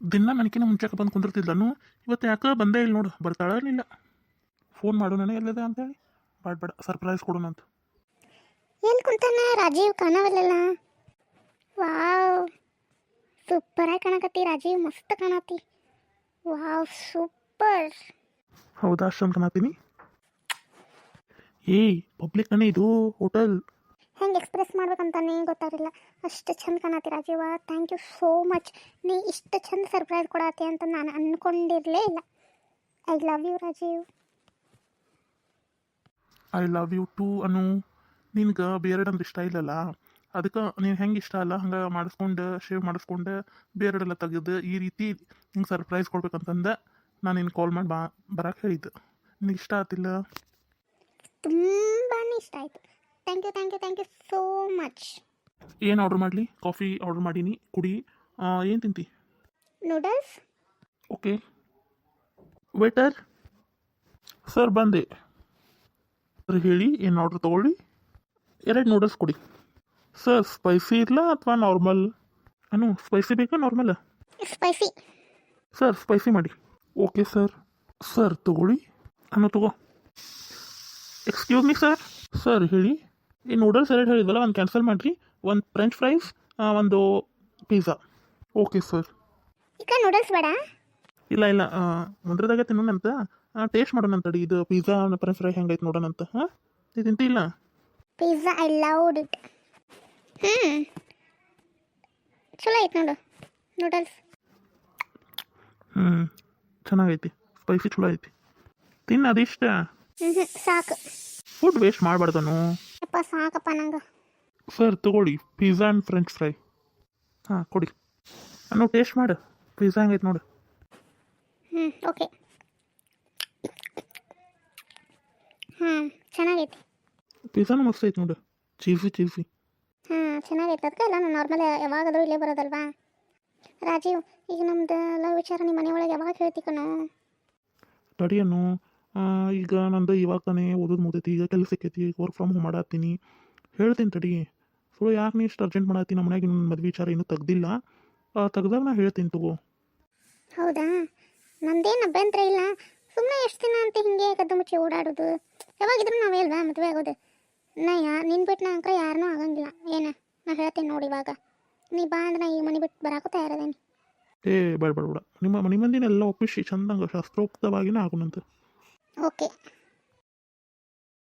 ದಿನ ನನಕಿನ ಮುಂಚೆಗೆ ಬಂದು ಕುಂದಿರ್ತಿದ್ಲನು ಇವತ್ತು ಯಾಕೆ ಬಂದೇ ಇಲ್ಲ ನೋಡು ಬರ್ತಾಳ ಇಲ್ಲ ಫೋನ್ ಮಾಡು ನನಗೆ ಎಲ್ಲದ ಅಂತೇಳಿ. ಬೇಡ ಬೇಡ ಸರ್ಪ್ರೈಸ್ ಕೊಡೋಣ ಅಂತ. ಎಲ್ಲಿ ಕುಂತಾನ ರಾಜೀವ್? ಕಾಣವಲ್ಲ ವಾವ್. ಸೂಪರಾಗಿ ಕಾಣಕತ್ತಿ ರಾಜೀವ್ ಮಸ್ತ್ ಕಾಣತಿ. ವಾವ್ ಸೂಪರ್ ಹೌದಾ ಅಷ್ಟೊಂದು ಕಾಣತೀನಿ? ಏಯ್ ಪಬ್ಲಿಕ್ ಅಣ್ಣ ಇದು ಹೋಟೆಲ್ ಎಕ್ಸ್ಪ್ರೆಸ್ ಮಾಡ್ಬೇಕಂತಾನೇ ಗೊತ್ತಾಗಿಲ್ಲ ಅಷ್ಟು ಚಂದ ಕಾಣತ್ತೀರ Rajeeva thank you so much ನೀ ಇಷ್ಟು ಚಂದ ಸರ್ಪ್ರೈಸ್ ಕೊಡತ್ತೆ ಅಂತ ನಾನು ಅಂದ್ಕೊಂಡಿರಲೇ ಇಲ್ಲ. I love you Rajeev. I love you too Anu. ನಿನ್ಗೆ ಬೇರೆಡ್ ಅಂದ್ರೆ ಇಷ್ಟ ಇಲ್ಲಲ್ಲ. ಅದಕ್ಕೆ ನೀನು ಹೆಂಗೆ ಇಷ್ಟ ಅಲ್ಲ? ಹಂಗೆ ಮಾಡಿಸ್ಕೊಂಡು ಶೇವ್ ಮಾಡಿಸ್ಕೊಂಡು ಬೇರೆಡೆಲ್ಲ ತೆಗೆದು ಈ ರೀತಿ ಹಿಂಗೆ ಸರ್ಪ್ರೈಸ್ ಕೊಡ್ಬೇಕಂತಂದ ನಾನು ನಿನ್ನ ಕಾಲ್ ಮಾಡಿ ಬಾ ಬರಕ್ಕೆ ಹೇಳಿದ್ದು. ನಿನಗೆ ಇಷ್ಟ ಆತಿಲ್ಲ? ತುಂಬಾ ಇಷ್ಟ ಆಯಿತು. Thank you thank you thank you so much ಏನು ಆರ್ಡರ್ ಮಾಡಲಿ? ಕಾಫಿ ಆರ್ಡರ್ ಮಾಡೀನಿ ಕುಡಿ. ಏನು ತಿಂತಿ? ನೂಡಲ್ಸ್ ಓಕೆ ವೇಟರ್ ಸರ್ ಬಂದೆ. ಸರ್ ಹೇಳಿ ಏನು ಆರ್ಡರ್ ತೊಗೊಳ್ಳಿ? ಎರಡು ನೂಡಲ್ಸ್ ಕೊಡಿ. ಸರ್ ಸ್ಪೈಸಿ ಇರಲಾ ಅಥವಾ ನಾರ್ಮಲ್ ಅನು ಸ್ಪೈಸಿ ಬೇಕಾ ನಾರ್ಮಲ್ ಸ್ಪೈಸಿ ಸರ್ ಸ್ಪೈಸಿ ಮಾಡಿ. ಓಕೆ ಸರ್ ಸರ್ ತಗೊಳ್ಳಿ. ಅನ್ನು ತಗೋ. ಎಕ್ಸ್ಕ್ಯೂಸ್ ಮೀ ಸರ್ ಸರ್ ಹೇಳಿ. ಈ ನೂಡಲ್ಸ್ ಎರಡು ಹೇಳಿದ್ವಲ್ಲ ಒಂದು ಕ್ಯಾನ್ಸಲ್ ಮಾಡಿರಿ ಒಂದು ಫ್ರೆಂಚ್ ಫ್ರೈಸ್ ಒಂದು ಪಿಜ್ಜಾ ಓಕೆ ಸರ್ ಈಗ ನೂಡಲ್ಸ್ ಬೇಡ? ಇಲ್ಲ ಇಲ್ಲ ಮುಂದ್ರದಾಗೆ ತಿನ್ನೋಣಂತ. ಟೇಸ್ಟ್ ಮಾಡೋಣ ಅಡಿ ಇದು ಪಿಜ್ಜಾ ಫ್ರೆಂಚ್ ಫ್ರೈ ಹೆಂಗೈತೆ ನೋಡೋಣಂತ ಹಾಂ? ಇದು ತಿಂತಿಲ್ಲ ಪಿಜ್ಜಾ ಐ ಲವ್ಡ್ ಇಟ್ ಹ್ಞೂ ಚಲೋ ಐತೆ ನೋಡು ನೂಡಲ್ಸ್ ಹ್ಞೂ ಚೆನ್ನಾಗೈತಿ ಸ್ಪೈಸಿ ಚಲೋ ಐತಿ. ತಿನ್ನ ಅದಿಷ್ಟ. ಸಾಕು. ಫುಡ್ ವೇಸ್ಟ್ ಮಾಡಬಾರ್ದನು ಅಪ್ಪ ಸಾಕಪ್ಪ ನಂಗೆ. ಸರ್ ತಗೊಳ್ಳಿ. ಪಿಜ್ಜಾ ಆ್ಯಂಡ್ ಫ್ರೆಂಚ್ ಫ್ರೈ ಹಾಂ ಕೊಡಿ. ನಾನು ಟೇಸ್ಟ್ ಮಾಡು. ಪಿಜ್ಜಾ ಹಂಗೈತೆ ನೋಡು. ಹ್ಞೂ ಓಕೆ ಹಾಂ ಚೆನ್ನಾಗೈತಿ. ಪಿಜ್ಜಾನು ಮಸ್ತ್ ಐತೆ ನೋಡು. ಚೀಸಿ ಚೀಸಿ ಹಾಂ ಚೆನ್ನಾಗೈತೆ. ಅದಕ್ಕೆ ಎಲ್ಲ ನಾನು ನಾರ್ಮಲ್ ಯಾವಾಗಾದರೂ ಇಲ್ಲೇ ಬರೋದಲ್ವಾ? ರಾಜೀವ್ ಈಗ ನಮ್ದು ಎಲ್ಲ ವಿಚಾರ ನಿಮ್ಮ ಮನೆಯೊಳಗೆ ಯಾವಾಗ ಹೇಳ್ತಿ ಕಣೋ? ತಡಿಯನ್ನು ಈಗ ನಂದು ಇವಾಗ ತಾನೇ ಓದೋದು ಮುಗ್ದೈತಿ ಈಗ ಕೆಲಸ ಈಗ ವರ್ಕ್ ಫ್ರಮ್ ಹೋಮ್ ಮಾಡತ್ತೀನಿ. ಹೇಳ್ತೀನಿ ತಡಿ. ಸೊ ಯಾಕೆ ನೀ ಇಷ್ಟು ಅರ್ಜೆಂಟ್ ಮಾಡತ್ತಿ ನಮ್ಮ ಮನೆಯಾಗ ಇನ್ನೊಂದು ಮದುವೆ ವಿಚಾರ ಇನ್ನೂ ತೆಗ್ದಿಲ್ಲ. ತೆಗ್ದಾಗ ನಾ ಹೇಳ್ತೀನಿ ತಗೋ. ಹೌದಾ? ನಂದೇನು ಅಭ್ಯಂತರ ಇಲ್ಲ. ಸುಮ್ಮನೆ ಎಷ್ಟು ದಿನ ಅಂತ ಹಿಂಗೆ ಕದ್ದು ಮುಚ್ಚಿ ಓಡಾಡೋದು. ಯಾವಾಗಿದ್ರು ನಾವೇ ಅಲ್ವಾ ಮದುವೆ ಆಗೋದು? ನಾ ಯಾ ನಿನ್ನ ಬಿಟ್ಟು ನಾ ಅಂಕರ ಯಾರನ್ನೂ ಆಗಂಗಿಲ್ಲ. ಏನ ನಾ ಹೇಳ್ತೀನಿ ನೋಡಿ ಇವಾಗ. ನೀ ಬಾ ಅಂದ್ರೆ ನಾ ಈ ಮನೆ ಬಿಟ್ಟು ಬರಾಕೂ ತಯಾರದೇನಿ. ಏ ಬೇಡ ಬೇಡ ಬೇಡ. ನಿಮ್ಮ ಮನೆ ಮಂದಿನೆಲ್ಲ ಒಪ್ಪಿಸಿ ಚಂದಂಗ ಶಾಸ್ತ್ರೋಕ್ತವಾಗಿನೇ ಆಗೋಣಂತ. ಓಕೆ